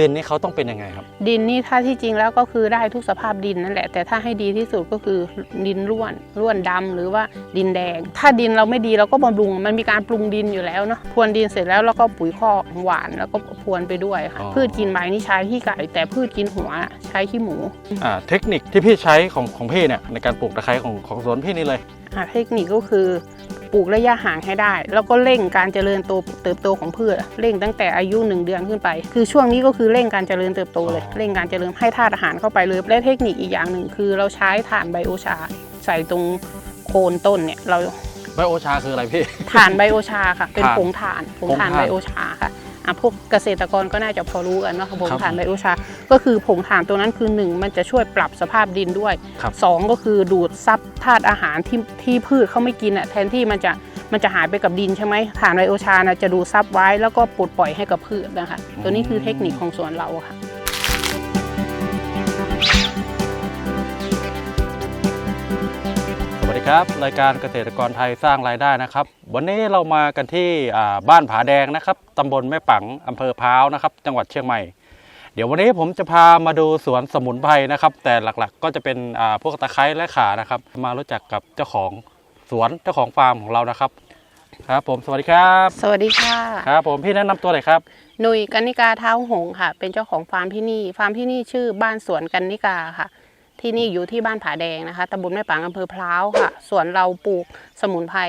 ดินนี่เขาต้องเป็นยังไงครับ ดินนี่ถ้าที่จริงแล้วก็คือได้ทุกสภาพดินนั่นแหละ แต่ถ้าให้ดีที่สุดก็คือดินร่วนร่วนดำหรือว่าดินแดง ถ้าดินเราไม่ดีเราก็บำรุง มันมีการปรุงดินอยู่แล้วเนาะพรวนดินเสร็จแล้วเราก็ปุ๋ยคอกหวานแล้วก็พรวนไปด้วยค่ะอ๋อพืชกินใบนี่ใช้ขี้ไก่ แต่พืชกินหัวใช้ขี้หมูอ่าเทคนิคที่พี่ใช้ของของพี่เนี่ยในการปลูกตะไคร้ของของสวนพี่นี่เลยอะเทคนิคก็คือ ปลูกระยะห่างให้ได้ แล้วก็เร่งการเจริญโตเติบโตของพืชเร่งตั้งแต่อายุหนึ่งเดือนขึ้นไป คือช่วงนี้ก็คือเร่งการเจริญเติบโตเลยอ๋อเร่งการเจริญให้ธาตุอาหารเข้าไปเลยและเทคนิคอีกอย่างหนึ่งคือเราใช้ถ่านไบโอชา ใส่ตรงโคนต้นเนี่ยเราไบโอชาคืออะไรพี่ถ่านไบโอชาค่ะ เป็นถ่านผงถ่านผงถ่านผงถ่านไบโอชาค่ะ อะพวกเกษตรกรก็น่าจะพอรู้กันเนาะผงครับถ่านไบโอชา ก็คือผงถ่านตัวนั้นคือหนึ่งมันจะช่วยปรับสภาพดินด้วยครับสองก็คือดูดซับธาตุอาหารที่ที่พืชเขาไม่กินอะแทนที่มันจะมันจะหายไปกับดินใช่ไหมถ่านไบโอชานะจะดูดซับไว้แล้วก็ปลดปล่อยให้กับพืชนะคะ ตัวนี้คือเทคนิคของสวนเราค่ะ ดีครับรายการเกษตรกรไทยสร้างรายได้นะครับ วันนี้เรามากันที่อ่าบ้านผาแดงนะครับตำบลแม่ปังอำเภอพร้าวนะครับ จังหวัดเชียงใหม่ เดี๋ยววันนี้ผมจะพามาดูสวนสมุนไพรนะครับ แต่หลักๆ ก็จะเป็นอ่าพวกตะไคร้และข่านะครับ มารู้จักกับเจ้าของสวนเจ้าของฟาร์มของเรานะครับ ครับ ผมสวัสดีครับ สวัสดีค่ะครับ ผมพี่แนะนำตัวหน่อยครับหนุยกันนิกาเท้าหงส์ค่ะ เป็นเจ้าของฟาร์มที่นี่ ฟาร์มที่นี่ชื่อบ้านสวนกันนิกาค่ะ ที่นี่อยู่ที่บ้านผาแดงนะคะตำบลแม่ปังอำเภอพร้าวค่ะสวนเราปลูกสมุนไพร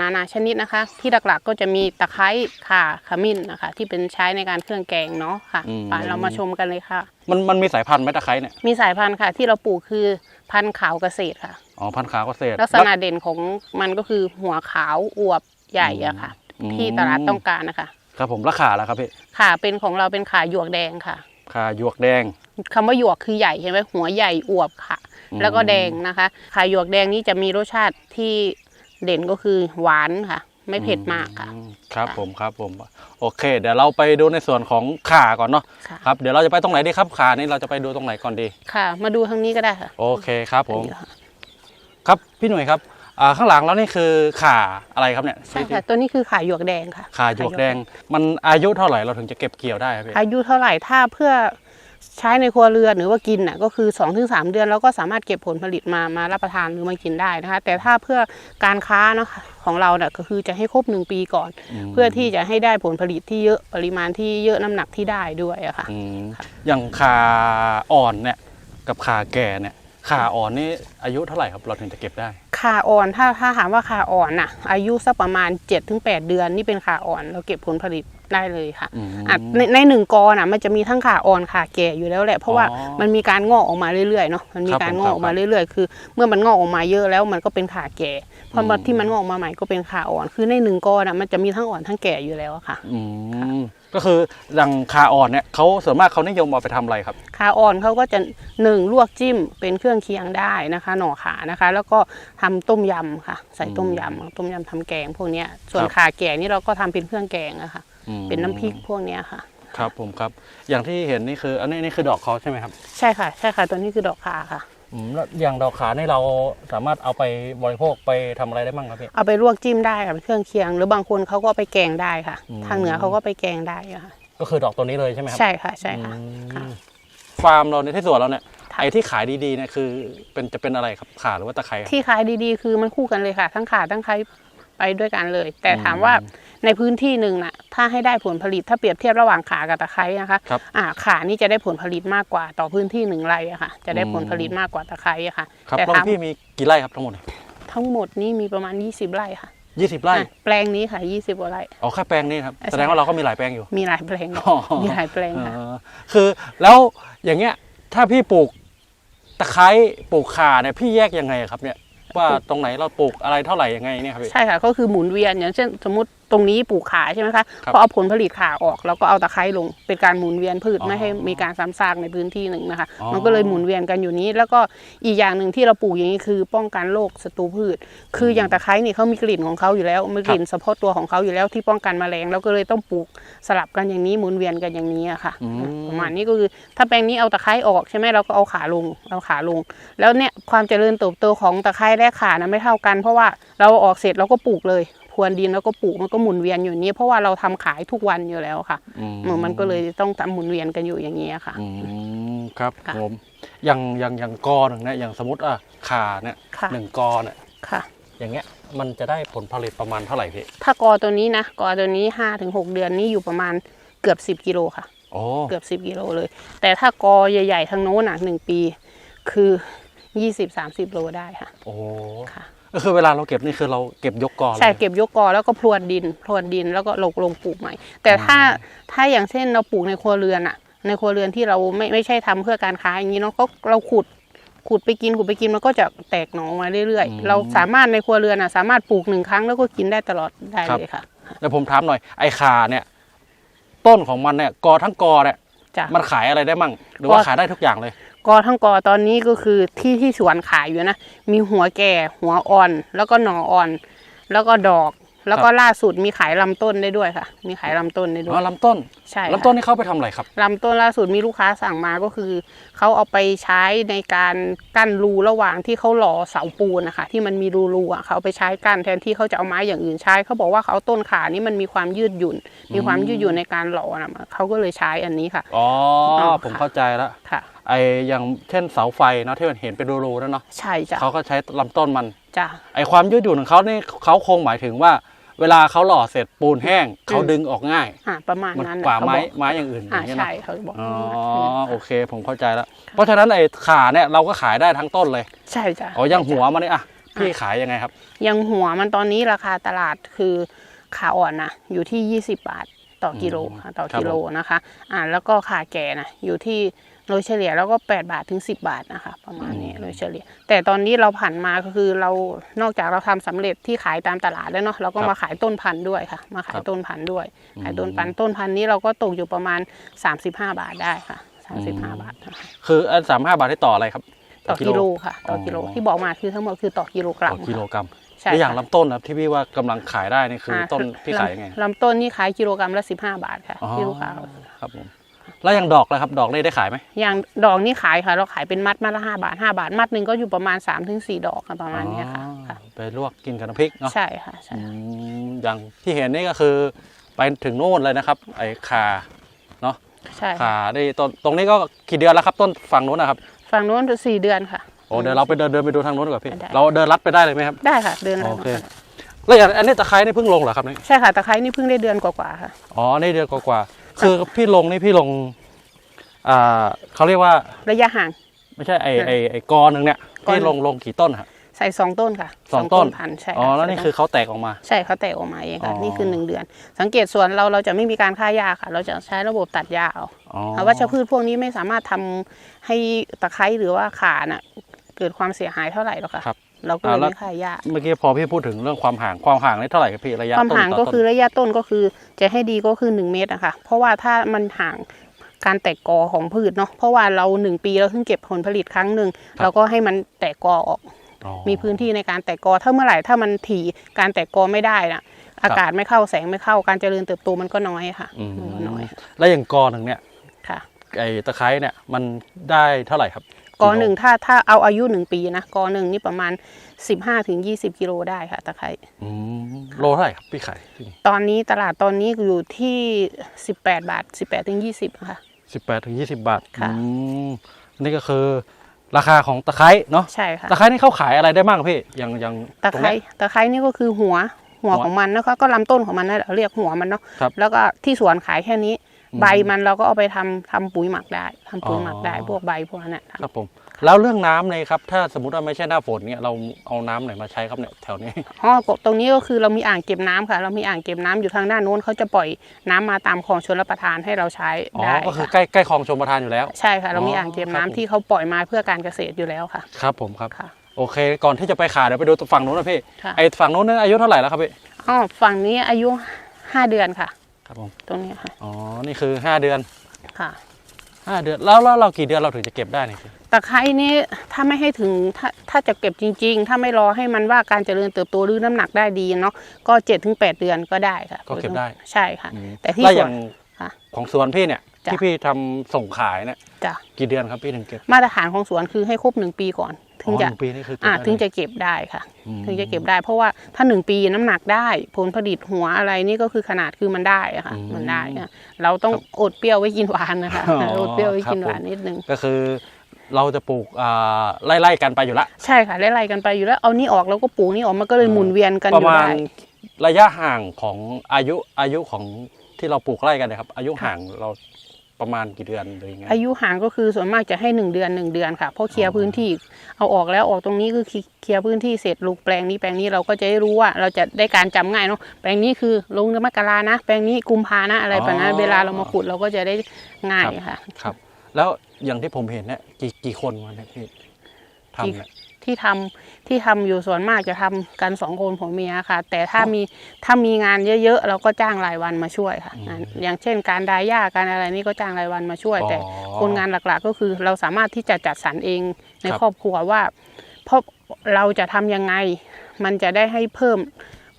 นานาชนิดนะคะ ที่หลักๆก็จะมีตะไคร้ข่าขมิ้นนะคะ ที่เป็นใช้ในการเครื่องแกงเนาะค่ะอืม ไปเรามาชมกันเลยค่ะ มันมันมีสายพันธุ์ไหมตะไคร้เนี่ย มีสายพันธุ์ค่ะ ที่เราปลูกคือพันธุ์ขาวเกษตรค่ะ อ๋อ พันธุ์ขาวเกษตร ลักษณะเด่นของมันก็คือหัวขาวอวบใหญ่อะค่ะ อืม ที่ตลาดต้องการนะคะ ครับผมราคาแล้วครับพี่ ค่ะเป็นของเราเป็นขาหยวกแดงค่ะ ขาหยวกแดง คำว่าหยวกคือใหญ่ใช่ไหมหัวใหญ่อวบค่ะอืมแล้วก็แดงนะคะขาหยวกแดงนี้จะมีรสชาติที่เด่นก็คือหวานค่ะ ไม่เผ็ดมากค่ะอืมครับผมครับผมโอเค เดี๋ยวเราไปดูในส่วนของขาก่อนเนาะค่ะครับเดี๋ยวเราจะไปตรงไหนดีครับขานี่เราจะไปดูตรงไหนก่อนดีค่ะ มาดูทางนี้ก็ได้ค่ะ โอเคครับผมอันนี้ค่ะครับพี่หน่วยครับอ่าข้างหลังแล้วนี่คือขาอะไรครับเนี่ยใช่ค่ะตัวนี้คือขาหยวกแดงค่ะขาหยวกแดง มันอายุเท่าไหร่เราถึงจะเก็บเกี่ยวได้ครับพี่อายุเท่าไหร่ถ้าเพื่อ ใช้ในครัวเรือนหรือว่ากินน่ะก็คือ2อถึงสเดือนเราก็สามารถเก็บผลผลิตมามารับประทานหรือมากินได้นะคะ แต่ถ้าเพื่อการค้าเนาะของเราเนี่ยก็คือจะให้ครบหนึ่งปีก่อนมเพื่อที่จะให้ได้ผลผลิตที่เยอะปริมาณที่เยอะน้ำหนักที่ได้ด้วยอะค่ะอืมอย่างขาอ่อนเนี่ยกับขาแก่เนี่ยขาอ่อนนี่อายุเท่าไหร่ครับเราถึงจะเก็บได้ ขาอ่อนถ้าถ้าถามว่าขาอ่อนน่ะอายุสักประมาณ 7-8 เดือนนี่เป็นขาอ่อน เราเก็บผลผลิต ได้เลยค่ะอืมอะในในหนึ่งกอน่ะมันจะมีทั้งขาอ่อนขาแก่อยู่แล้วแหละเพราะว่าอ๋อมันมีการงอกออกมาเรื่อยๆเนาะมันมีครับการผมงอกออกมาเรื่อยๆ คือ เมื่อมันงอกออกมาเยอะแล้วมันก็เป็นขาแก่พอมันอืมที่มันงอกออกมาใหม่ก็เป็นขาอ่อน คือในหนึ่งกอน่ะมันจะมีทั้งอ่อนทั้งแก่อยู่แล้วอะค่ะอืมก็คืออย่างขาอ่อนเนี่ยเขาส่วนมากเขานิยมเอาไปทำอะไรครับขาอ่อนเขาก็จะหนึ่งลวกจิ้มเป็นเครื่องเคียงได้นะคะ หน่อขานะคะ แล้วก็ทำต้มยำค่ะ ใส่ต้มยำต้มยำทำแกงพวกเนี้ยส่วนครับขาแก่นี่เราก็ทำเป็นเครื่องแกงอะค่ะ อืม เป็นน้ำพริกพวกเนี้ยค่ะ ครับผมครับ อย่างที่เห็นนี่คือ อันนี้นี่คือดอกเขาใช่ไหมครับใช่ค่ะ ใช่ค่ะ ตัวนี้คือดอกขาค่ะ อืมแล้วอย่างดอกขานี่เราสามารถเอาไปบริโภคไปทำอะไรได้บ้างครับพี่ เอาไปลวกจิ้มได้ค่ะเป็นเครื่องเคียง หรือบางคนเขาก็เอาไปแกงได้ค่ะ อืม ทางเหนือเขาก็ไปแกงได้อะค่ะ ก็คือดอกตัวนี้เลยใช่ไหมครับใช่ค่ะ ใช่ค่ะ อืมค่ะฟาร์มเราในยที่สวนเราเนี่ยค่ะ ไอ้ที่ขายดีๆเนี่ยคือเป็นจะเป็นอะไรครับขาหรือว่าตะไคร้ครับที่ขายดีๆ คือมันคู่กันเลยค่ะ ทั้งขาทั้งไคร้ ไปด้วยกันเลย แต่อืมถามว่าในพื้นที่หนึ่งน่ะถ้าให้ได้ผลผลิตถ้าเปรียบเทียบระหว่างขากับตะไคร้นะคะครับอ่าขานี่จะได้ผลผลิตมากกว่าต่อพื้นที่หนึ่งไร่อะค่ะ จะได้อืมผลผลิตมากกว่าตะไคร้อะค่ะครับแต่แล้วถามพี่มีกี่ไร่ครับทั้งหมด ทั้งหมดนี้มีประมาณ 20 ไร่ค่ะยี่สิบไร่อะแปลงนี้ค่ะ20กว่าไร่อ๋อแค่แปลงนี้ครับใช่แสดงว่าเราก็มีหลายแปลงอยู่ มีหลายแปลงอ๋อมีหลายแปลงค่ะเออคือแล้วอย่างเงี้ยถ้าพี่ปลูกตะไคร้ปลูกข่าเนี่ยพี่แยกยังไงครับเนี่ย ว่าตรงไหนเราปลูกอะไรเท่าไหร่ยังไงเนี่ยครับพี่ ใช่ค่ะ ก็คือหมุนเวียนอย่างเช่นสมมติตรงนี้ปลูกขาใช่ไหมคะครับพอเอาผลผลิตขาออกเราก็เอาตะไคร้ลงเป็นการหมุนเวียนพืชอ๋อไม่ให้มีการซ้ำซากในพื้นที่หนึ่งนะคะอ๋อมันก็เลยหมุนเวียนกันอยู่นี้ แล้วก็อีกอย่างหนึ่งที่เราปลูกอย่างนี้คือป้องกันโรคศัตรูพืช คืออย่างตะไคร้นี่เขามีกลิ่นของเขาอยู่แล้วมีกลิ่นเฉพาะตัวของเขาอยู่แล้วที่ป้องกันแมลงเราก็เลยต้องปลูกสลับกันอย่างนี้หมุนเวียนกันอย่างนี้อะค่ะอืมประมาณนี้ก็คือถ้าแปลงนี้เอาตะไคร้ออกใช่ไหมเราก็เอาขาลงเอาขาลง แล้วเนี่ยความเจริญเติบโตของตะไคร้และขานะไม่เท่ากัน เพราะว่าเราเอาออกเสร็จเราก็ปลูกเลย พรวนดินแล้วก็ปลูกมันก็หมุนเวียนอยู่อย่างนี้ เพราะว่าเราทำขายทุกวันอยู่แล้วค่ะอืเออมันก็เลยต้องทำหมุนเวียนกันอยู่อย่างนี้ค่ะอืมครับค่ะผมอย่างอย่างอย่างกอหนึ่งเนี่ยอย่างสมมติอะขาเนี่ยค่ะหนึ่งกอเนี่ยค่ะอย่างเงี้ยมันจะได้ผลผลิตประมาณเท่าไหร่พี่ถ้ากอตัวนี้นะกอตัวนี้ห้าถึงหกเดือนนี่อยู่ประมาณเกือบสิบกิโลค่ะโอ้เกือบสิบ10กิโลเลย แต่ถ้ากอใหญ่ ๆทางโน้นอะหนึ่งปี คือยี่สิบสามสิบโลได้ค่ะ โอ้ค่ะ ก็คือเวลาเราเก็บนี่คือเราเก็บยกกอเลยใช่เก็บยกกอแล้วก็พรวนดินพรวนดินแล้วก็ลงลงปลูกใหม่ แต่ถ้าถ้าอย่างเช่นเราปลูกในครัวเรือนอะในครัวเรือนที่เราไม่ไม่ใช่ทำเพื่อการค้าอย่างนี้เนาะก็เราขุดขุดไปกินขุดไปกินมันก็จะแตกหนองมาเรื่อยๆเราสามารถในครัวเรือนอะสามารถปลูกหนึ่งครั้งแล้วก็กินได้ตลอดได้เลยค่ะแล้วผมถามหน่อยไอ้ขาเนี่ย ต้นของมันเนี่ยกอทั้งกอเนี่ยจ้ะ มันขายอะไรได้มั่ง หรือว่าก็ ขายได้ทุกอย่างเลย กอทั้งกอตอนนี้ก็คือที่ที่สวนขายอยู่นะ มีหัวแก่ หัวอ่อน แล้วก็หน่ออ่อน แล้วก็ดอก แล้วก็ล่าสุดมีขายลำต้นได้ด้วยค่ะ มีขายลำต้นได้ด้วอ๋อยลำต้นใช่ค่ะลำต้นนี่เข้าไปทำอะไรครับ ลำต้นล่าสุดมีลูกค้าสั่งมาก็คือเขาเอาไปใช้ในการกั้นรูระหว่างที่เขาหล่อเสาปูนนะคะที่มันมีรูๆอะเขาเอาไปใช้กั้นแทนที่เขาจะเอาไม้อย่างอื่นใช้เขาบอกว่าเขาเอาต้นขานี่มันมีความยืดหยุ่น มีความยืดหยุ่นในการหล่อนะเขาก็เลยใช้อันนี้ค่ะ อ๋ออ๋อผมค่ะเข้าใจแล้ว ค่ะ ไออย่างเช่นเสาไฟเนาะที่มันเห็นเป็นรูๆนั่นเนาะใช่จ้ะเขาก็ใช้ลำต้นมันจ้ะไอความยืดหยุ่นของเขานี่เขาคงหมายถึงว่า เวลาเขาหล่อเสร็จปูนแห้งเขาดึงออกง่ายอ่าประมาณมันนั้นกว่าเขไม้บอกไม้อย่างอื่นออ่าย่างเงี้ยใช่เนาะเขาบอกอ๋ออโอเคผมเข้าใจแล้ว เพราะฉะนั้นไอ้ขาเนี่ยเราก็ขายได้ทั้งต้นเลยใช่จ้ะอ๋อยังหัวมันนี่อะพี่ขายยังไงครับ ยังหัวมันตอนนี้ราคาตลาดคือขาอ่อนนะอยู่ที่ 20 บาทต่อกิโลค่ะต่อครับกิโลนะคะ อ่าแล้วก็ขาแก่นะอยู่ที่ โดยเฉลี่ยแล้วก็8บาทถึง 10 บาทนะคะ ประมาณนี้โดยเฉลี่ย แต่ตอนนี้เราผันมาก็คือเรานอกจากเราทำสำเร็จที่ขายตามตลาดแล้วเนาะเราก็มาขายต้นพันธุ์ด้วยค่ะ มาขายต้นพันธุ์ด้วย ขายต้นพันธุ์ต้นพันธุ์นี้เราก็ตกอยู่ประมาณ 35 บาทได้ค่ะ 35 บาทนะคะคืออันสามห้าบาทที่ต่ออะไรครับ ต่อกิโลค่ะ ต่อกิโลอ๋อที่บอกมาคือทั้งหมดคือต่อกิโลกรัต่มอกิโลค่ะกรัมใช่แล้วอย่างค่ะลำต้นนะที่พี่ว่ากำลังขายได้นี่คืออต้นพี่ขายยังไงลำต้นนี่ขายกิโลกรัมละ15บาทค่ะอ๋อที่ลูกค้าครับผม แล้วอย่างดอกเลยครับ ดอกนี่ได้ขายไหมอย่างดอกนี่ขายค่ะ เราขายเป็นมัดมัดละ5บาท5บาท มัดหนึ่งก็อยู่ประมาณ3-4ดอกค่ะประมาณเนี้ยค่ะอ๋อค่ะไปลวกกินกับน้ำพริกเนาะใช่ค่ะใช่อืมอย่างที่เห็นนี่ก็คือไปถึงโน่นเลยนะครับไอ้ขาเนาะใช่ขาได้ต้นตรงนี้ก็กี่เดือนแล้วครับต้นฝั่งนู้นนะครับฝั่งโน้นสี่เดือนค่ะ โอ้เดี๋ยวเราไปเดินเดินไปดูทางนู้นก่อนพี่ ได้ เราเดินลัดไปได้เลยไหมครับ ได้ค่ะ เดือนโอละเค แล้วอย่างอันนี้ตะไคร้นี่เพิ่งลงเหรอครับนี่ใช่ค่ะตะไคร้นี่เพิ่งได้เดือนกว่าๆค่ะ อ๋อนี่เดือนกว่าๆ คือพี่ลงนี่พี่ลงอ่าเขาเรียกว่าระยะห่าง ไม่ใช่ไอ้ไอ้ไอ้กอหนึ่งเนี่ยกอหนึ่พี่งลงลงกี่ต้นฮะใส่สองต้นค่ะสองต้นพันธุ์ใช่อ๋อค่ะแล้วนี่คือเขาแตกออกมา ใช่เขาแตกออกมาเองค่ะอ๋อนี่คือหนึ่งเดือน สังเกตสวนเราเราจะไม่มีการฆ่าหญ้าค่ะ เราจะใช้ระบบตัดหญ้าเอาอ๋อเพราะวัชพืชพวกนี้ไม่สามารถทำให้ตะไคร้หรือว่าขาน่ะเกิดความเสียหายเท่าไหร่หรอกค่ะครับ เราก็เลยอ่าแล้วไม่ฆ่าหญ้าเมื่อกี้พอพี่พูดถึงเรื่องความห่างความห่างนี่เท่าไหร่ครับพี่ระยะความต้นห่างต่อก็ต้นคือระยะต้นก็คือ จะให้ดีก็คือ1เมตรนะคะเพราะว่าถ้ามันห่างการแตกกอของพืชเนาะเพราะว่าเราหนึ่งปีเราเพิ่งเก็บผลผลิตครั้งหนึ่งเราก็ให้มันแตกกอออกอ๋อมีพื้นที่ในการแตกกอถ้าเมื่อไหร่ถ้ามันถี่การแตกกอไม่ได้นะอากาศไม่เข้าแสงไม่เข้าการเจริญเติบโตมันก็น้อยค่ะอืมมันก็น้อยแล้วอย่างกอหนึ่งเนี่ยค่ะไอ้ตะไคร้เนี่ยมันได้เท่าไหร่ครับ กอหนึ่งถ้าถ้าเอาอายุหนึ่งปีนะกอหนึ่งนี่ประมาณ15ถึง20กิโลได้ค่ะตะไคร้อืมโลเท่าไหร่ครับพี่ขายตอนนี้ตลาดตอนนี้อยู่ที่18บาท18ถึง20ค่ะสิบแปดถึงยี่สิบบาทค่ะอืมนี่ก็คือราคาของตะไคร้เนาะใช่ค่ะตะไคร้นี่เขาขายอะไรได้บ้างพี่อย่างอย่างตะรงไคร้เนี้ยตะไคร้นี่ก็คือหัวหัวหัวของมันนะคะก็ลำต้นของมันนั่นแหละเรียกหัวมันเนาะครับแล้วก็ที่สวนขายแค่นี้อืม ใบมันเราก็เอาไปทำทำปุ๋ยหมักได้ทำปุ๋ยหมักได้อ๋อพวกใบพวกนั้นน่ะครับผมแล้วเรื่องน้ำเนี่ยครับ ถ้าสมมติว่าไม่ใช่หน้าฝนเนี่ยเราเอาน้ำไหนมาใช้ครับเนี่ยแถวนี้อ๋อตรงนี้ก็คือเรามีอ่างเก็บน้ำค่ะ เรามีอ่างเก็บน้ำอยู่ทางด้านโน้นเขาจะปล่อยน้ำมาตามคลองชลประทานให้เราใช้อ๋อได้ก็คือค่ะใกล้ใกล้คลองชมประทานอยู่แล้ว ใช่ค่ะ เรามีอ๋ออ่อ่างเก็บครับน้ำผมที่เขาปล่อยมาเพื่อการเกษตรอยู่แล้วค่ะ ครับผมครับค่ะโอเค ก่อนที่จะไปขายเดี๋ยวไปดูฝั่งนู้นนะพี่ค่ะไอ้ฝั่งนู้นนั้นอายุเท่าไหร่แล้วครับพี่อ๋อฝั่งนี้อายุห้าเดือนค่ะ ครับผมตรงนี้ค่ะอ๋อนี่คือ5เดือนค่ะ5เดือนแล้วแล้วเรากี่เดือนเราถึงจะเก็บได้นี่พี่ตะไคร้นี่ถ้าไม่ให้ถึงถ้าถ้าจะเก็บจริง ๆ ถ้าไม่รอให้มันว่าการเจริญเติบโตหรือน้ำหนักได้ดีเนาะก็เจ็ดถึงแปดเดือนก็ได้ค่ะก็เก็บได้ใช่ค่ะ อืมแต่ที่แล้วสอวย่าน งค่ะ ของสวนพี่เนี่ย จ้ะ ที่พี่ทำส่งขายเนี่ยจ้ะกี่เดือนครับพี่ถึงเก็บมาตรฐานของสวนคือให้ครบหนึ่งปีก่อน ถึงจะอ๋อหนึ่ปีนี่คือเก็บอ่าได้ถึงเลยจะเก็บได้ค่ะอืมถึงจะเก็บได้ เพราะว่าถ้าหนึ่งปีน้ำหนักได้ ผลผลิตหัวอะไรนี่ก็คือขนาดคือมันได้อะค่ะอืมมันได้อะเราต้องครับอดเปรี้ยวไว้กินหวานนะคะอ๋ออดเปรี้ยวไว้กินครับหวานผมนิดนึงก็คือเราจะปลูกอ่าไล่ๆกันไปอยู่ละใช่ค่ะไล่ๆกันไปอยู่แล้วเอานี่ออกแล้วก็ปลูกนี่ออกมันก็เลยอ๋อหมุนเวียนกันปอระยู่มาณได้ระยะห่างของอายุอายุของที่เราปลูกไร่กันนะครับ อายุห่างเรา ประมาณกี่เดือนหรือยังไงอายุห่างก็คือส่วนมากจะให้หนึ่งเดือนหนึ่งเดือนค่ะเพราะเคลียอ๋ร์อพื้นที่เอาออกแล้วออกตรงนี้คือเคลียร์พื้นที่เสร็จลูกแปลงนี้แปลงนี้เราก็จะได้รู้ว่าเราจะได้การจำง่ายเนาะแปลงนี้คือลงเดือนมกรานะ แปลงนี้กุมภานะอะไรแบบนั้นเวลาเรามาขุดเราก็จะได้ง่ายค่ะ ครับ แล้วอย่างที่ผมเห็นเนี่ยกี่กี่คนวะเนี่ยพี่ทำเนี่ย ที่ทำที่ทำอยู่ส่วนมากจะทำกันสองคนผัวเมียค่ะ แต่ถ้ามีถ้ามีงานเยอะๆเราก็จ้างรายวันมาช่วยค่ะงานอย่างเช่น การดาย่าการอะไรนี่ก็จ้างรายวันมาช่วย แต่อ๋อคนงานหลักๆ ก็คือเราสามารถที่จะจัดสรรเองในครับครอบครัวว่าเพราะเราจะทำยังไง มันจะได้ให้เพิ่ม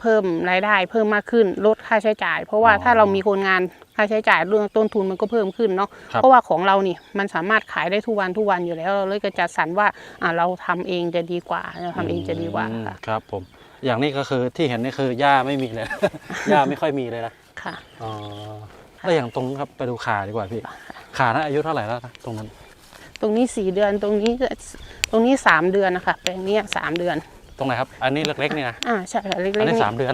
เพิ่มรายได้เพิ่มมากขึ้นลดค่าใช้จ่าย เพราะว่าถ้าเรามีคนงาน ค่าใช้จ่ายเรื่องต้นทุนมันก็เพิ่มขึ้นเนาะครับเพราะว่าของเรานี่มันสามารถขายได้ทุกวันทุกวันอยู่แล้วเราเลยก็จัดสรรว่าอ่าเราทำเองจะดีกว่าเราทำเองจะดีกว่าอืมค่ะครับผมอย่างนี้ก็คือที่เห็นนี่คือหญ้าไม่มีเลยหญ้าไม่ค่อยมีเลยนะค่ะอ๋อแล้วอย่างตรงนู้นครับไปดูขาดีกว่าพี่ขานะอายุเท่าไหร่แล้วนะตรงนั้น ตรงนี้สี่เดือนตรงนี้ก็ตรงนี้สามเดือนนะคะแปลงเนี้ยสามเดือนตรงไหนครับ อันนี้เล็กๆนี่นะอ่าใช่ค่ะเล็กอันๆนี้นี่สามเดือน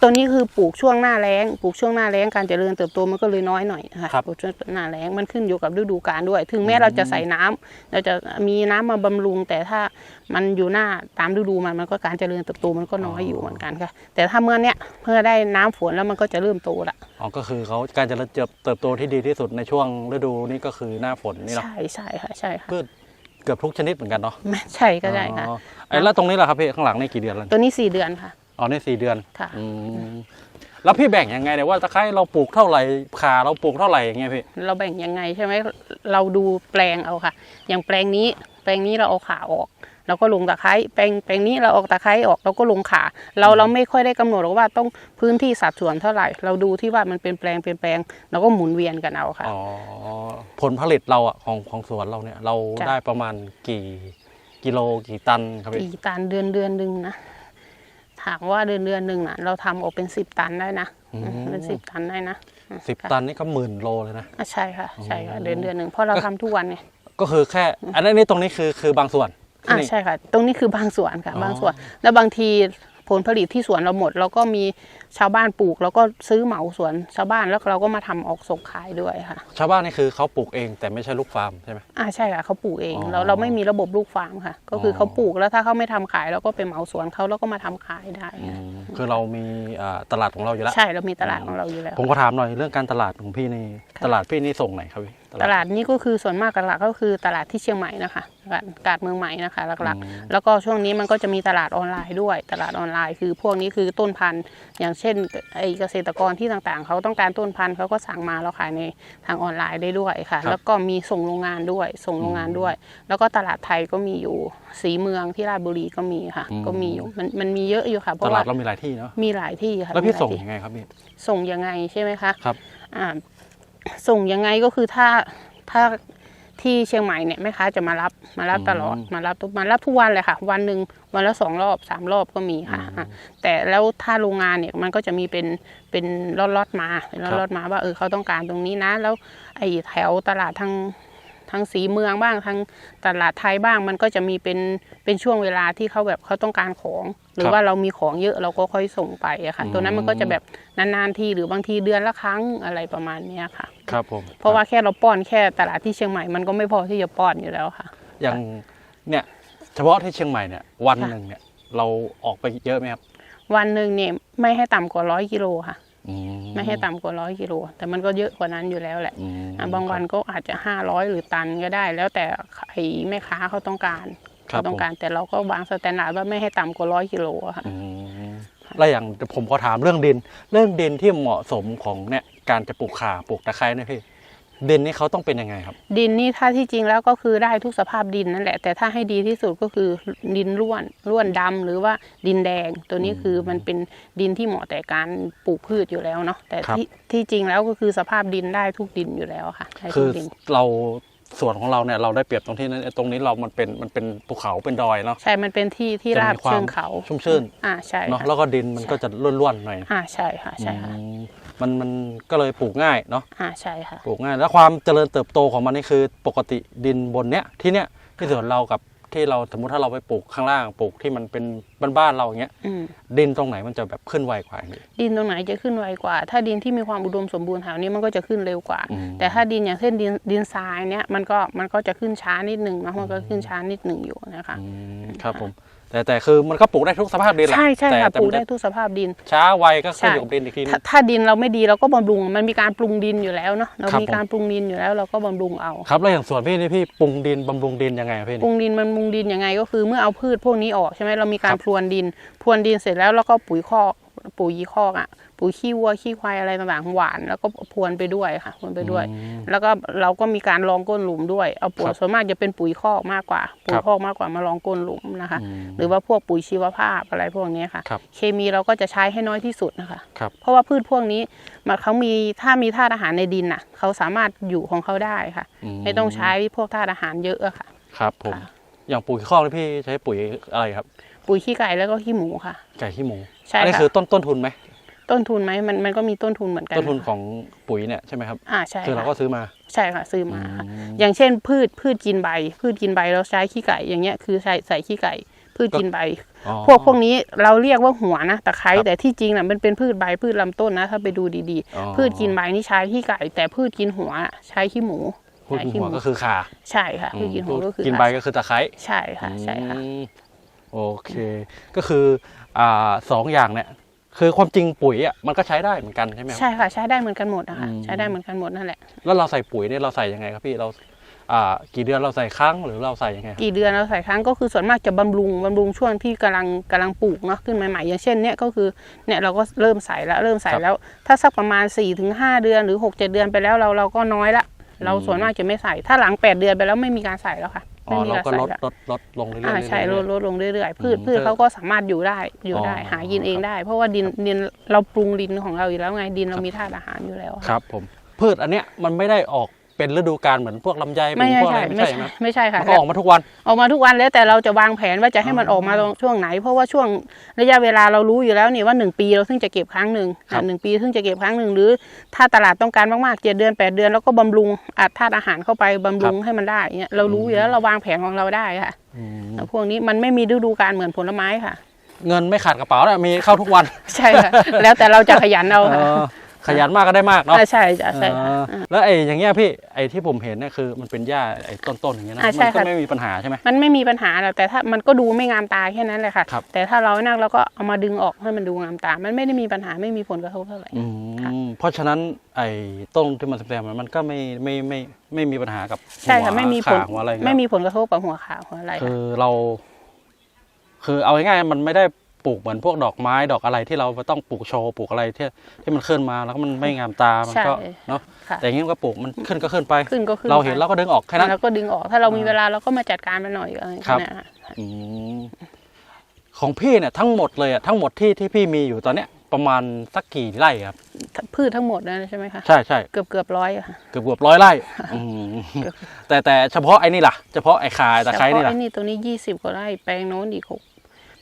ตัวนี้คือปลูกช่วงหน้าแล้งปลูกช่วงหน้าแล้งการเจริญเติบโตมันก็เลยน้อยหน่อยนะคะครับปลูกช่วงหน้าแล้งมันขึ้นอยู่กับฤดูกาลด้วย ถึงแม้เราจะใส่น้ำเราจะมีน้ำมาบำรุง แต่ถ้ามันอยู่หน้าตามฤดูมันมันก็การเจริญเติบโตมันก็น้อยอยู่เหมือนกันค่ะ แต่ถ้าเมื่อเนี้ยเมื่อได้น้ำฝนแล้วมันก็จะเริ่มโตละอ๋อก็คือเขาการเจะเติบโตที่ดีที่สุดในช่วงฤดูนี้ก็คือหน้าฝนนี่เนาะใช่ใช่ค่ะใช่ค่ะพืชเกือบทุกชนิดเหมือนกันเนาะไม่ใช่ก็ได้ค่ะอ๋อไอ้แล้วตรงนี้แหละครับพี่ข้างหลังนี่กี่เดือนแล้วตัวนี้สี่เดือนค่ะ อ๋อนี่สี่เดือนค่ะ อืมแล้วพี่แบ่งยังไงเนี่ยว่าตะไคร้เราปลูกเท่าไหร่ขาเราปลูกเท่าไหร่อย่างเงี้ยพี่เราแบ่งยังไงใช่ไหมเราดูแปลงเอาค่ะ อย่างแปลงนี้ แปลงนี้เราเอาขาออกเราก็ลงตะไคร้แปลงแปลงนี้เราเออกตะไคร้ออกเราก็ลงขา เราเราไม่ค่อยได้กำหนดหรอกว่าต้องพื้นที่สัดส่วนเท่าไหร่ เราดูที่ว่ามันเป็นแปลงเป็นแปลงเราก็หมุนเวียนกันเอาค่ะ อ๋อผลผลิตเราอะของของสวนเราเนี่ย เราจ้ะ ได้ประมาณกี่กิโลกี่ตันครับพี่อีกตันเดือนเดือนหนึ่งนะ ถามว่าเดือนเดือนหนึ่งน่ะเราทำออกเป็นสิบตันได้นะอืมเป็นสิบตันได้นะสิบค่ะตันนี่ก็หมื่นโลเลยนะอะใช่ค่ะใช่ค่ะอ๋อเดือนเดือนหนึ่งเพราะเราทำทุกวันไงก็คือแค่ อันนี้ตรงนี้คือคือบางส่วนอ่านี่ใช่ค่ะ ตรงนี้คือบางส่วนค่ะอ๋อบางส่วน แล้วบางที ผลผลิตที่สวนเราหมด เราก็มีชาวบ้านปลูก แล้วก็ซื้อเหมาสวนชาวบ้านแล้วเราก็มาทำออกส่งขายด้วยค่ะ ชาวบ้านนี่คือเขาปลูกเองแต่ไม่ใช่ลูกฟาร์มใช่ไหมอ่าใช่ค่ะเขาปลูกเองอ๋อเราเราไม่มีระบบลูกฟาร์มค่ะ ก็คือออเขาปลูกแล้วถ้าเขาไม่ทำขายเราก็ไปเหมาสวนเขาแล้วก็มาทำขายได้อืค่ะมคือเรามีอ่าตลาดของเราอยู่แล้วใช่เรามีตลาดของเราอยู่แล้ว ผมก็ถามหน่อยเรื่องการตลาดของพี่นี่ค่ะตลาดพี่นี่ส่งไหนครับพี่ ตลาดนี้ก็คือส่วนมากหลักๆก็คือตลาดที่เชียงใหม่นะคะตลาดกาดเมืองใหม่นะคะหลักอืมๆแล้วก็ช่วงนี้มันก็จะมีตลาดออนไลน์ด้วย ตลาดออนไลน์คือพวกนี้คือต้นพันธุ์ อย่างเช่นไอเกษตรกรที่ต่างๆ เขาต้องการต้นพันธุ์เขาก็สั่งมาแล้วขายในทางออนไลน์ได้ด้วยค่ะครับแล้วก็มีส่งโรงงานด้วย ส่งโรงงานด้วย แล้วก็ตลาดไทยก็มีอยู่สีเมืองที่ราชบุรีก็มีค่ะอืมก็มีอยู่มันมันมีเยอะอยู่ค่ะเพตราะลาว่าดเรามีหลายที่เนาะมีหลายที่ค่ะแล้วพี่มีหาส่งที่ยังไงครับพี่ส่งยังไงใช่ไหมคะครับอ่า ส่งยังไงก็คือถ้าถ้าที่เชียงใหม่เนี่ยแม่ค้าจะมารับมารับตลอดอืมมารับทุกมารับทุกวันเลยค่ะ วันหนึ่งวันละสองรอบสามรอบก็มีค่ะอะแต่แล้วถ้าโรงงานเนี่ยมันก็จะมีเป็นเป็นล็อตๆมาเป็นครัล็อบตๆมาว่าเออเขาต้องการตรงนี้นะ แล้วไอ้แถวตลาดทาง ทางสีเมืองบ้างทางตลาดไทยบ้าง มันก็จะมีเป็นเป็นช่วงเวลาที่เขาแบบเขาต้องการของ หรือว่าเรามีของเยอะเราก็ค่อยส่งไปอะค่ะ ตัวนั้นมันก็จะแบบนานๆทีหรือบางทีเดือนละครั้งอะไรประมาณเนี้ยค่ะ ครับผมเพราะว่าแค่เราป้อนแค่ตลาดที่เชียงใหม่มันก็ไม่พอที่จะป้อนอยู่แล้วค่ะ อย่างเนี่ยเฉพาะที่เชียงใหม่เนี่ยวันค่ะหนึ่งเนี่ยเราออกไปเยอะไหมครับวันหนึ่งเนี่ยไม่ให้ต่ำกว่าร้อยกิโลค่ะอื ไม่ให้ต่ำกว่าร้อยกิโล แต่มันก็เยอะกว่านั้นอยู่แล้วแหละอืมอะบางวันก็อาจจะห้าร้อยหรือตันก็ได้ แล้วแต่ไอ้แม่ค้าเขาต้องการครับเขาต้องการแต่เราก็วางสแตนดาร์ดว่าไม่ให้ต่ำกว่าร้อยกิโลอะค่ะอืมแล้วอย่างผมขอถามเรื่องดิน เรื่องดินที่เหมาะสมของเนี่ยการจะปลูกข่าปลูกตะไคร้เนี่ยพี่ ดินนี่เขาต้องเป็นยังไงครับ ดินนี่ถ้าที่จริงแล้วก็คือได้ทุกสภาพดินนั่นแหละ แต่ถ้าให้ดีที่สุดก็คือดินร่วนร่วนดำหรือว่าดินแดง ตัวนี้คือมันเป็นดินที่เหมาะแต่การปลูกพืชอยู่แล้วเนาะแต่ครับที่ที่จริงแล้วก็คือสภาพดินได้ทุกดินอยู่แล้วค่ะได้คืทุอกดินเราส่วนของเราเนี่ยเราได้เปรียบตรงที่นั้นตรงนี้เรามันเป็นมันเป็นภูเขาเป็นดอยเนาะใช่ มันเป็นที่ที่จะมีราบความเชิงเขาชุ่มชื่นอ่าใช่เนาะค่ะแล้วก็ดินมันก็จะร่วนๆหน่อยอ่าใช่ค่ะใช่ค่ะอื มมันมันก็เลยปลูกง่ายเนาะอ่าใช่ค่ะ ปลูกง่าย แล้วความเจริญเติบโตของมันนี่คือปกติดินบนเนี้ยที่เนี้ยที่ส่วนเรากับที่เราสมมติถ้าเราไปปลูกข้างล่างปลูกที่มันเป็นบ้านๆเราอย่างเงี้ยอืม ดินตรงไหนมันจะแบบขึ้นไวกว่าอย่างนี้ ดินตรงไหนจะขึ้นไวกว่า ถ้าดินที่มีความอุดมสมบูรณ์แถวนี้มันก็จะขึ้นเร็วกว่า อืม แต่ถ้าดินอย่างเช่นดินดินทรายเนี้ยมันก็มันก็จะขึ้นช้านิดหนึ่งนะมันก็ขึ้นช้านิดหนึ่งอยู่นะคะ อืมครับผม แต่แต่คือมันก็ปลูกได้ทุกสภาพดินแหละใช่ใช่แต่ค่ะแต่ปลูกมันได้จะทุกสภาพดิน ช้าไวก็ขึ้นใช่อยู่กับดินอีกทีนึถ้างถ้าดินเราไม่ดีเราก็บำรุงมันมีการปรุงดินอยู่แล้วเนาะเราครับมีการปรุงดินอยู่แล้วเราก็บำรุงเอาครับแล้วอย่างส่วนพี่นี่พี่ปรุงดินบำรุงดินยังไงอะพี่ปรุนี่งดินมันปรุงดินยังไงก็คือเมื่อเอาพืชพวกนี้ออกใช่ไหมเรามีกาครรับพรวนดิน พรวนดินเสร็จแล้วแล้วก็ปุ๋ยคอก ปุ๋ยคอกอะปุ๋ยขี้วัวขี้ควายอะไรต่างๆหวาน แล้วก็พรวนไปด้วยค่ะพรวนไปด้วยอืมแล้วก็เราก็มีการรองก้นหลุมด้วยเอาปุ๋ยครับส่วนมากจะเป็นปุ๋ยคอกมากกว่า ปุ๋ยครับคอกมากกว่ามารองก้นหลุมนะคะอืมหรือว่าพวกปุ๋ยชีวภาพอะไรพวกนี้ค่ะครับเคมีเราก็จะใช้ให้น้อยที่สุดนะคะครับเพราะว่าพืชพวกนี้มันเขามีถ้ามีธาตุอาหารในดินน่ะเขาสามารถอยู่ของเขาได้ค่ะ ไม่ต้องใช้พวกธาตุอาหารเยอะอะค่ะ ครับผมค่ะอย่างปุ๋ยข้อกนี่พี่ใช้ปุ๋ยอะไรครับ ปุ๋ยขี้ไก่แล้วก็ขี้หมูค่ะ ไก่ขี้หมู ใช่อันี้ค่ะคือต้นต้นทุนไหมต้นทุนไหมมันมันก็มีต้นทุนเหมือนกันต้นทุนของปุ๋ยเนี่ยใช่ไหมครับ อ่าใช่คือเราค่ะก็ซื้อมาใช่ค่ะซื้อมาค่ะ อืม อย่างเช่นพืชพืชกินใบ พืชกินใบเราใช้ขี้ไก่อย่างเงี้ยคือใส่ใส่ขี้ไก่ พืชกินใบ อ๋อ พวกพวกนี้เราเรียกว่าหัวนะตะไคร้ครับแต่ที่จริงน่ะมันเป็นพืชใบพืชลำต้นนะ ถ้าไปดูดีอ๋อ ๆ พืชกินใบนี่ใช้ขี้ไก่ แต่พืชกินหัวใช้ขี้หมูพูดใช้ขี้หัวหมูก็คือขาใช่ค่ะ พืชกินหัวก็คือกินใบก็คือตะไคร้ใช่ค่ะใช่ค่ะ อืม โอเค ก็คืออ่าสองอย่างเนี่ย คือความจริงปุ๋ยอะมันก็ใช้ได้เหมือนกันใช่ไหมครับ ใช่ค่ะ ใช้ได้เหมือนกันหมดนะคะอืม ใช้ได้เหมือนกันหมดนั่นแหละ แล้วเราใส่ปุ๋ยเนี่ยเราใส่ยังไงครับพี่เราอ่ากี่เดือนเราใส่ครั้งหรือเราใส่ยังไงครับ กี่เดือนเราใส่ครั้งก็คือส่วนมากจะบำรุงบำรุงช่วงที่กำลังกำลังปลูกเนาะขึ้นใหม่ๆอย่างเช่นเนี่ยก็คือเนี่ยเราก็เริ่มใส่แล้วเริ่มใส่แล้ว ถ้าสักประมาณ4ี่ถึงหเดือนหรือ6กเเดือนไปแล้วเราเราก็น้อยละ เราส่วนมากจะไม่ใส่ถ้าหลัง 8 เดือนไปแล้วไม่มีการใส่แล้วค่ะ อ๋ไม่อมีเราการก็ใส่ลดแล้วลดลดลงเรื่อยๆอ่าใช่ลเรื่อดยลดลงเรื่อยๆพืชอืมพืชก็เขาก็สามารถอยู่ได้อยู่ได้อ๋อหากินเองครับได้ เพราะว่าดินดินเราปรุงดินของเราอยู่แล้วไงดินเรามีธาตุอาหารอยู่แล้วๆครับผมพืชอันเนี้ยมันไม่ได้ออก เป็นฤดูกาลเหมือนพวกลำไยเป็ไม่นใช่พวกอะไรใช่ไม่ไม่ใช่ใช่ไหมไม่ใช่ค่ะมันก็ออกมาทุกวัน ออกมาทุกวันแล้วแต่เราจะวางแผนว่าจะให้มันออกมาตรงช่วงไหน เพราะว่าช่วงระยะเวลาเรารู้อยู่แล้วนี่ว่าหนึ่งปีเราซึ่งจะเก็บครั้งหนึ่งครับ หนึ่งปีซึ่งจะเก็บครั้งหนึ่งหรือ ถ้าตลาดต้องการมากๆเจ็ดเดือนแปดเดือนแล้วก็บำรุงอัดธาตุอาหารเข้าไปบำรุงให้มันได้เงี้ยเรารู้อยู่แล้วเราวางแผนของเราได้ค่ะ อืมแล้วพวกนี้มันไม่มีฤดูกาลเหมือนผลไม้ค่ะ เงินไม่ขาดกระเป๋าแล้วมีเข้าทุกวัน ใช่ค่ะ แล้วแต่เราจะขยันเอาเอค่ะ อ ขยันมากก็ได้มากเนาะ อ่าใช่จ้ะใช่ค่ะเออแล้วไอ้อย่างเงี้ยพี่ไอ้ที่ผมเห็นเนี่ยคือมันเป็นหญ้าไอ้ต้นๆอย่างเงี้ยนะอ่าใช่มันก็ค่ะ ไม่มีปัญหาใช่ไหม มันไม่มีปัญหาหรอกแต่ถ้ามันก็ดูไม่งามตาแค่นั้นแหละค่ะ ครับ แต่ถ้าเรานั่งเราก็เอามาดึงออกให้มันดูงามตา มันไม่ได้มีปัญหาไม่มีผลกระทบเท่าไหร่ อืค่ะมเพราะฉะนั้นไอ้ต้นที่มันแซมๆมันก็ไม่ไม่ไม่ไม่มีปัญหากับใช่ค่ะหัวไม่มีผลขาหัวอะไรอย่างเงี้ยไม่มีผลกระทบกับหัวขาหัวอะไรคืค่ะอเรา คือเอาง่ายๆมันไม่ได้ ปลูกเหมือนพวกดอกไม้ดอกอะไรที่เราต้องปลูกโชว์ปลูกอะไรที่ที่มันขึ้นมาแล้วก็มันไม่งามตามันใช่ก็เนาะค่ะแต่อย่างงี้มันก็ปลูกมันขึ้นก็ขึ้นไปขึ้นก็ขึ้นเราเห็นเราก็ดึงออกแค่นั้นแล้วก็ดึงออกถ้าเรามีเวลาเราก็มาจัดการมันหน่อยอะไรครับเนี่ยค่ะอืมของพี่เนี่ยทั้งหมดเลยอะทั้งหมดที่ที่พี่มีอยู่ตอนเนี้ยประมาณสักกี่ไร่ครับพืชทั้งหมดนะใช่ไหมคะใช่ใช่เกือบเกือบร้อยอะค่ะเกือบเกือบร้อยไร่อืมแต่แต่เฉพาะไอ้นี่ล่ะ เฉพาะไอ้คายตะไคร้เฉนี่พาะล่ะไอ้นี่ตัวนี้ยี่สิบกว่าไร่แปลงโน้นอีกหก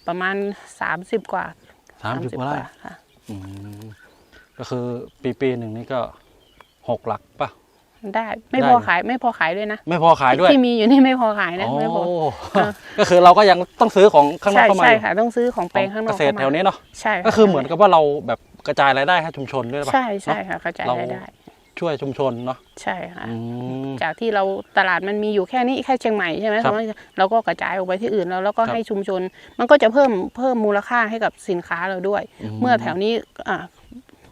ประมาณสามสิบกว่าสามสิบกว่าไร่ค่ะอืมก็คือปีปีหนึ่งนี่ก็หกหลักป่ะได้ไม่ได้พอขายไม่พอขายด้วยนะ ไม่พอขายด้วยที่มีอยู่นี่ไม่พอขายนะโอ้ไม่พอเออก็คือเราก็ยังต้องซื้อของข้างนอกใช่เข้ามาใช่อยู่ค่ะต้องซื้อของแปลงข้างนเกอกษตรแถวนี้เนาะใช่ะก็คือเหมือนกับว่าเราแบบกระจายรายได้ให้ชุมชนด้วยป่ะใช่ใช่ค่ะกระจายเรารายได้ ช่วยชุมชนเนาะใช่ค่ะอืมจากที่เราตลาดมันมีอยู่แค่นี้แค่เชียงใหม่ใช่ไหมครับเราก็กระจายออกไปที่อื่นแล้วแล้วก็ครับให้ชุมชน มันก็จะเพิ่มเพิ่มมูลค่าให้กับสินค้าเราด้วยอืมเมื่อแถวนี้อ่า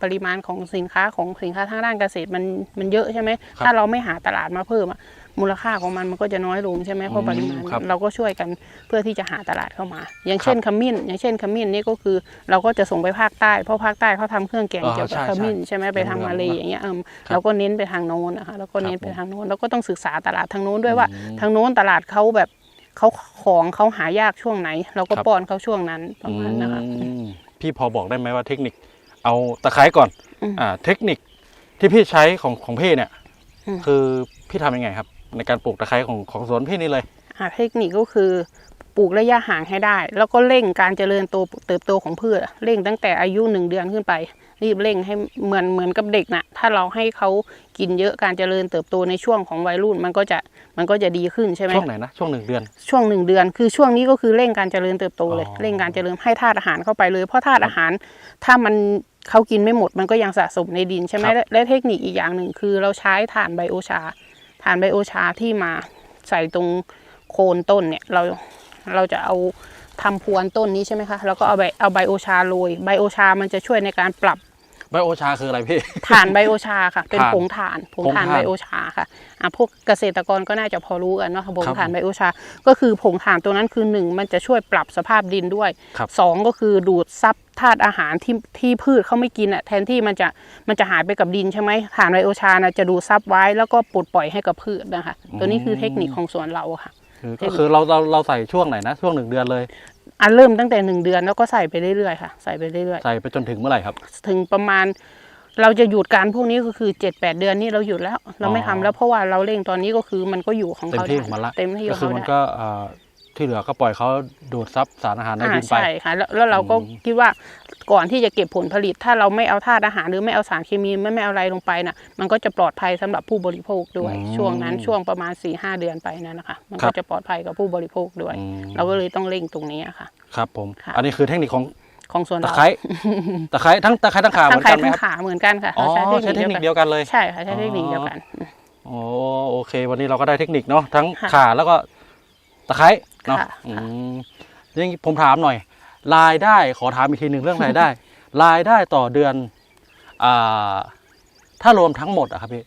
ปริมาณของสินค้าของสินค้าทางด้านเกษตรมันมันเยอะใช่ไหมครับถ้าเราไม่หาตลาดมาเพิ่มอะ มูลค่าของมันมันก็จะน้อยลงใช่ไหมเพอืราะมปริมาณครับเราก็ช่วยกันเพื่อที่จะหาตลาดเข้ามา อย่างเช่นขมิ้น อย่างเช่นขมิ้นนี่ก็คือเราก็จะส่งไปภาคใต้เพราะภาคใต้เขาทำเครื่องแกงอ่าเกี่ยวกับใช่ขมิ้นใช่ไหมไปทางเป็นเมืองมาเลเนอะอย่างเงี้ยเอิ่มครับเราก็เน้นไปทางโน้นนะคะแล้วก็เน้นครับไปทางโน้นแล้วก็ต้องศึกษาตลาดทางโน้นด้วยว่าอืมทางโน้นตลาดเขาแบบเขาของเขาหายากช่วงไหน เราก็ครับป้อนเขาช่วงนั้นประมาณนะคะอืมพี่พอบอกได้ไหมว่าเทคนิค เอาตะไคร้ก่อนอืมอ่าเทคนิคที่พี่ใช้ของของพี่เนี่ยอืมคือพี่ทำยังไงครับ ในการปลูกตะไคร้ของของสวนพี่นี่เลยอ่าเทคนิคก็คือปลูกระยะห่างให้ได้ แล้วก็เร่งการเจริญโตเติบโตของพืชเร่งตั้งแต่อายุหนึ่งเดือนขึ้นไป รีบเร่งให้เหมือนเหมือนกับเด็กนะถ้าเราให้เขากินเยอะการเจริญเติบโตในช่วงของวัยรุ่นมันก็จะมันก็จะดีขึ้นใช่ไหมช่วงไหนนะช่วงหนึ่งเดือน ช่วงหนึ่งเดือน คือช่วงนี้ก็คือเร่งการเจริญเติบโตเลยอ๋อเร่งการเจริญให้ธาตุอาหารเข้าไปเลย เพราะธาตุอาหารถ้ามันเขากินไม่หมดมันก็ยังสะสมในดินใช่ไหมและและเทคนิคอีกอย่างหนึ่งคือเราใช้ถ่านไบโอชาถ่านไบโอชาที่มาใส่ตรงโคนต้นเนี่ยเราเราจะเอาทำพรวนต้นนี้ใช่ไหมคะแล้วก็เอาใบเอาไบโอชาโรยไบโอชามันจะช่วยในการปรับ ไบโอชาคืออะไรพี่ถ่านไบโอชาค่ะ เป็นถ่านผงถ่านผงผงถ่านถ่านไบโอชาค่ะอะพวกเกษตรกรก็น่าจะพอรู้กันเนาะผงครับถ่านไบโอชา ก็คือผงถ่านตัวนั้นคือหนึ่งมันจะช่วยปรับสภาพดินด้วยครับสองก็คือดูดซับธาตุอาหารที่ที่พืชเขาไม่กินอะแทนที่มันจะมันจะหายไปกับดินใช่ไหมถ่านไบโอชานะจะดูดซับไว้แล้วก็ปลดปล่อยให้กับพืชนะคะ ตัวนี้คือเทคนิคของสวนเราค่ะคือก็คือเราเราเราใส่ช่วงไหนนะช่วงหนึ่งเดือนเลย อันเริ่มตั้งแต่หนึ่งเดือนแล้วก็ใส่ไปเรื่อยๆค่ะ ใส่ไปเรื่อยๆใส่ไปจนถึงเมื่อไหร่ครับถึงประมาณ เราจะหยุดการพวกนี้ก็คือเจ็ดแปดเดือนนี่เราหยุดแล้ว เราไม่อ๋อทำแล้วเพราะว่าเราเร่งตอนนี้ก็คือมันก็อยู่ของเต็มเขาที่ได้ของมันละเต็มที่ขก็องคือเขามันได้ ก็เอ่อที่เหลือก็ปล่อยเขาดูดซับสารอาหารในอ่าดินไป ใช่ค่ะแล้วแล้วเราก็อืมคิดว่า ก่อนที่จะเก็บผลผลิต ถ้าเราไม่เอาธาตุอาหารหรือไม่เอาสารเคมีไม่ไม่เอาอะไรลงไปน่ะมันก็จะปลอดภัยสำหรับผู้บริโภคด้วย ช่วงนั้นช่วงประมาณ4ี่ห้าเดือนไปนั่นนะคะมันก็จะปลอดภัยกับผู้บริโภคด้วยอืมเราก็เลยต้องเร่งตรงนี้อะค่ะ ครับผมค่ะอันนี้คือเทคนิคของของส่วนตะเราไคร้ตะไคร้ทั้งตะไคร้ทั้งขาเหทั้มืงอนไข่กันไหมทั้งครับขาเหมือนกันค่ะอ๋อเราใช้เทคนิคกันเดียวกันเลยใช่ค่ะใช้เทคนิคเดียวกันโอ้โอเค วันนี้เราก็ได้เทคนิคเนาะทั้งค่ะขาแล้วก็ตะไคร้เนาะค่ะอืมยังผมถามหน่อย รายได้ขอถามอีกทีหนึ่งเรื่องรายได้ รายได้ต่อเดือนอ่าถ้ารวมทั้งหมดอะครับพี่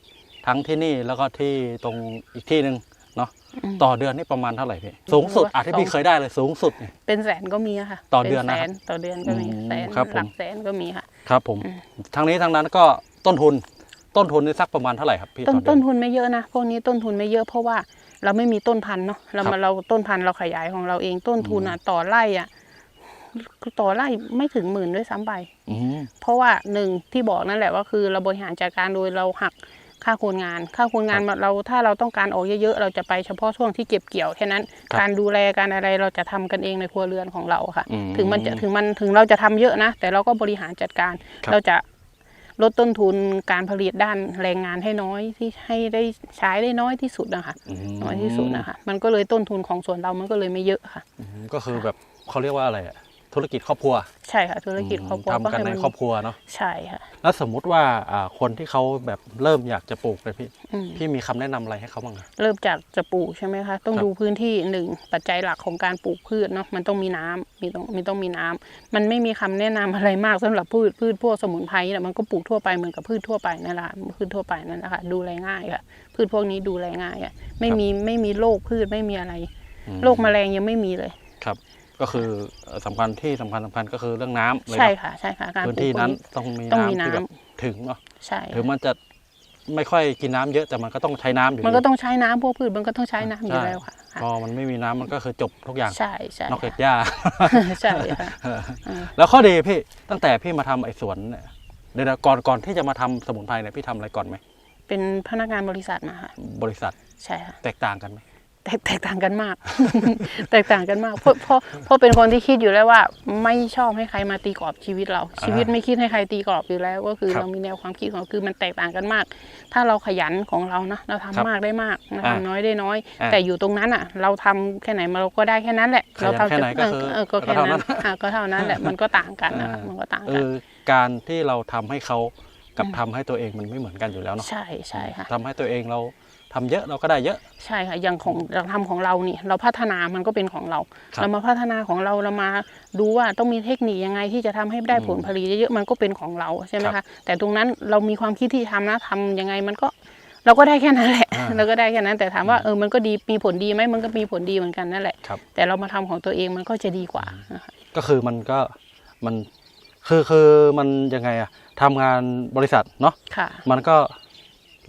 ทั้งที่นี่แล้วก็ที่ตรงอีกที่หนึ่งเนาะอืมต่อเดือนนี่ประมาณเท่าไหร่พี่สูงสุดอะที่พี่เคยได้เลยสูงสุดเนี่ยเป็นแสนก็มีะค่ะ ต่อเดือนป็นะแสครับนต่อเดือนก็มีอืมแสนครับผมหลักแสนก็มีค่ะ ครับผมอืมทั้งนี้ทั้งนั้นก็ต้นทุนต้นทุนนี่สักประมาณเท่าไหร่ครับพี่ต้นต่อเดืต้อนนทุนไม่เยอะนะพวกนี้ต้นทุนไม่เยอะเพราะว่าเราไม่มีต้นพันธุ์เนาะเราครัมาบเราต้นพันธุ์เราขยายของเราเองต้นทุนอะต่อไร่อะ ต่อไร่ไม่ถึงหมื่นด้วยซ้ำไปอืมเพราะว่าหนึ่งที่บอกนั่นแหละว่าคือเราบริหารจัดการโดยเราหักค่าคนงาน ค่าคนงานเราถ้าเราต้องการออกเยอะๆ เราจะไปเฉพาะช่วงที่เก็บเกี่ยวแค่นั้นครับการดูแลการอะไรเราจะทำกันเองในครัวเรือนของเราค่ะอืมถึงมันจะถึงมันถึงเราจะทำเยอะนะ แต่เราก็บริหารจัดการครับเราจะลดต้นทุนการผลิตด้านแรงงานให้น้อยที่ให้ได้ใช้ได้น้อยที่สุดนะคะมน้อยที่สุดนะคะ มันก็เลยต้นทุนของส่วนเรามันก็เลยไม่เยอะค่ะอืมก็คือแบบเขาเรียกว่าอะไรอะ ธุรกิจครอบครัวใช่ค่ะ ธุรกิจครอบครัวทำกันในให้มัครอบครัวเนาะใช่ค่ะ แล้วสมมุติว่าอ่าคนที่เขาแบบเริ่มอยากจะปลูกเลยพี่อืมพี่มีคำแนะนำอะไรให้เขาบ้างอะเริ่มจากจะปลูกใช่ไหมคะต้องครับดูพื้นที่หนึ่งปัจจัยหลักของการปลูกพืชเนาะมันต้องมีน้ำมีต้องมีต้องมีน้ำมันไม่มีคำแนะนำอะไรมากสำหรับพืชพืชพวกสมุนไพรเนี่ยมันก็ปลูกทั่วไปเหมือนกับพืชทั่วไปนั่นแหละค่ะพืชทั่วไปนั่นแหละค่ะดูแลง่ายค่ะพืชพวกนี้ดูแลง่ายค่ะไม่มีไม่มีโรคพืชไม่มีอะไรอืมโรคแมลงยังไม่มีเลยครับ ก็คือเอ่อสำคัญที่สำคัญสำคัญก็คือเรื่องน้ำเลยใช่เนาะค่ะใช่ค่ะการปพื้นลูกที่พวกนั้นนี้ต้องมีต้องมีน้ำที่แบบน้ำถึงเนาะใช่ถึงมันจะไม่ค่อยกินน้ำเยอะแต่มันก็ต้องใช้น้ำอยู่ มันก็ดีต้องใช้น้ำพวกพืชมันก็ต้องใช้น้ำอยู่ใช่แล้วค่ะค่ะ พอมันไม่มีน้ำมันก็คือจบทุกอย่าง ใช่ใช่นอกจากหญ้า ใช่ค่ะแล้วข้อดีพี่ตั้งแต่พี่มาทำไอ้สวนเนี่ยเดี๋ยวๆก่อนก่อนที่จะมาทำสมุนไพรเนี่ยพี่ทำอะไรก่อนไหม เป็นพนักงานบริษัทมาค่ะ บริษัท ใช่ค่ะ แตกต่างกันไหม แตกแตกต่างกันมาก แตกต่างกันมาก เพราะเพราะเพราะเป็นคนที่คิดอยู่แล้วว่า ไม่ชอบให้ใครมาตีกรอบชีวิตเรา ชีวิตไม่คิดให้ใครตีกรอบอยู่แล้ว ก็คือครับเรามีแนวความคิดของเราคือมันแตกต่างกันมาก ถ้าเราขยันของเรานะเราทำครับมากได้มากเราอ่าทำน้อยได้น้อยอ่าแต่อยู่ตรงนั้นอะ เราทำแค่ไหนเราก็ได้แค่นั้นแหละขยันเราทำแค่ไหนก็คือเออก็แค่ก็เท่านั้นั้นนอะก็เท่านั้นแหละมันก็ต่างกันนะอ่ามันก็ต่างเอกันอการที่เราทำให้เขากับทำให้ตัวเองมันไม่เหมือนกันอยู่แล้วเนาะใช่ใช่ค่ะทำให้ตัวเองเรา ทำเยอะเราก็ได้เยอะ ใช่ค่ะอย่างของเราทำของเรานี่เราพัฒนามันก็เป็นของเรา ครับเรามาพัฒนาของเราเรามาดูว่าต้องมีเทคนิคยังไงที่จะทำให้ได้ผลผลิตเยอะๆมันก็เป็นของเราใช่ไหมครัคะบแต่ตรงนั้นเรามีความคิดที่ทำนะทำยังไงมันก็ เราก็ได้แค่นั้นแหละ อ่า เราก็ได้แค่นั้น แต่ถามว่าเออมันก็ดีมีผลดีไหมมันก็มีผลดีเหมือนกันนั่นแหละ ครับ แต่เรามาทำของตัวเองมันก็จะดีกว่านะคะ ก็คือมันก็มันคือคือมันยังไงอะทำงานบริษัทเนาะค่ะ มันก็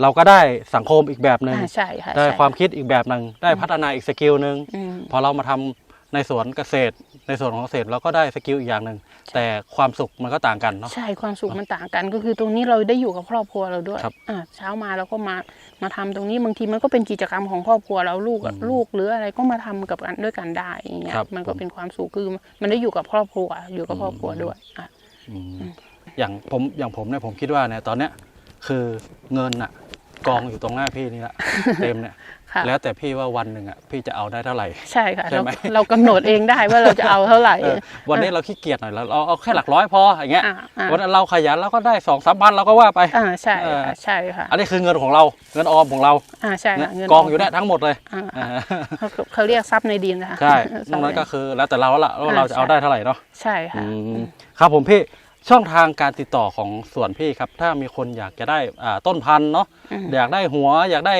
เราก็ได้สังคมอีกแบบหนึ่งอ่าใช่ค่ะได้ใช่ความคิดอีกแบบหนึ่งได้พัฒนาอีกสกิลหนึ่งอืม พอเรามาทำในสวนเกษตร ในส่วนของเกษตรเราก็ได้สกิลอีกอย่างหนึ่งแต่ความสุขมันก็ต่างกันเนาะ ใช่ความสุขมันต่างกันก็คือตรงนี้เราได้อยู่กับครอบครัวเราด้วยครับอ่าเช้ามาเราก็มามาทำตรงนี้บางทีมันก็เป็นกิจกรรมของครอบครัวเราลูกอะอืมลูกหรืออะไรก็มาทำกับกันด้วยกันได้อย่างเงี้ยครับมันก็ผม เป็นความสุขคือมันได้อยู่กับครอบครัวอยู่กับครอบครัวด้วยอะอืมอย่างผมอย่างผมเนี่ยผมคิดว่าเนี่ยตอนเนี้ย คือเงินอะกองอยู่ตรงหน้าพี่นี่แหละเต็มเนี่ยค่ะแล้วแต่พี่ว่าวันหนึ่งอะพี่จะเอาได้เท่าไหร่ ใช่ค่ะ ใช่เราไหม เรากำหนดเองได้ว่าเราจะเอาเท่าไหร่เออวันนี้เราขี้เกียจหน่อยเราเอาเอาแค่หลักร้อยพออย่างเงี้ยอ่าอ่าวันนั้นเราขยันเราก็ได้สองสามพันเราก็ว่าไป อ่าใช่เออ ค่ะใช่ค่ะอันนี้คือเงินของเราเงินออมของเราอ่าใช่เนี่ยค่ะเงินกองอยู่เนี่ยทั้งหมดเลยอ่าอ่าเขาเขาเรียกทรัพย์ในดินนะคะใช่ทนรัอพกย์นั้นในก็คือแล้วแต่เราละว่าเราจะเอาได้เท่าไหร่เนาะ ใช่ค่ะ อืมครับผมพี่ ช่องทางการติดต่อของสวนพี่ครับ ถ้ามีคนอยากจะได้อ่าต้นพันธุ์เนาะอืมอยากได้หัว อยากได้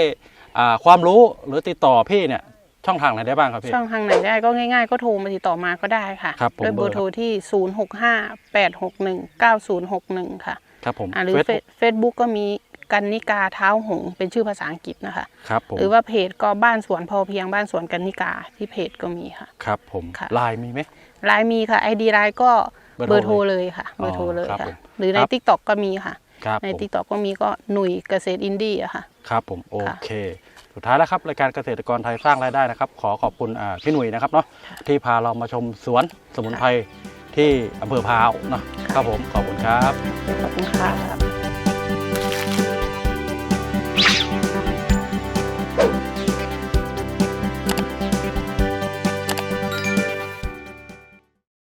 อ่าความรู้หรือติดต่อพี่เนี่ย ช่องทางไหนได้บ้างครับพี่ ช่องทางไหนได้ก็ง่ายๆ ก็โทรมาติดต่อมาก็ได้ค่ะครับผมด้วยเบอร์โทรที่ 0 6 5 8 6 1 9 0 6 1 ค่ะครับผมอ่าหรือ Facebook เฟซบุ๊กก็มีกันนิกาเท้าหงส์เป็นชื่อภาษาอังกฤษนะคะ ครับผมหรือว่าเพจก็บ้านสวนพอเพียงบ้านสวนกันนิกาที่เพจก็มีค่ะ ครับผมค่ะ ไลน์มีไหม ไลน์มีค่ะไอดีไลน์ก็ เบอร์เบอร์โทโทรรเลยเลยค่ะ เบอร์โทรเลยครับค่ะผมหรือในครับทิกตอกก็มีค่ะครับในผมทิกตอกก็มีก็หนุ่ยเกษตรอินดี้อะค่ะ ครับผมโอค่ะเค สุดท้ายแล้วครับรายการเกษตรกรไทยสร้างรายได้นะครับ ขอขอบคุณอ่าพี่หนุ่ยนะครับเนาะที่พาเรามาชมสวนสมุนไพรที่อำเภอพร้าวเนาะครับผมขอบคุณครับ ขอบคุณค่ะ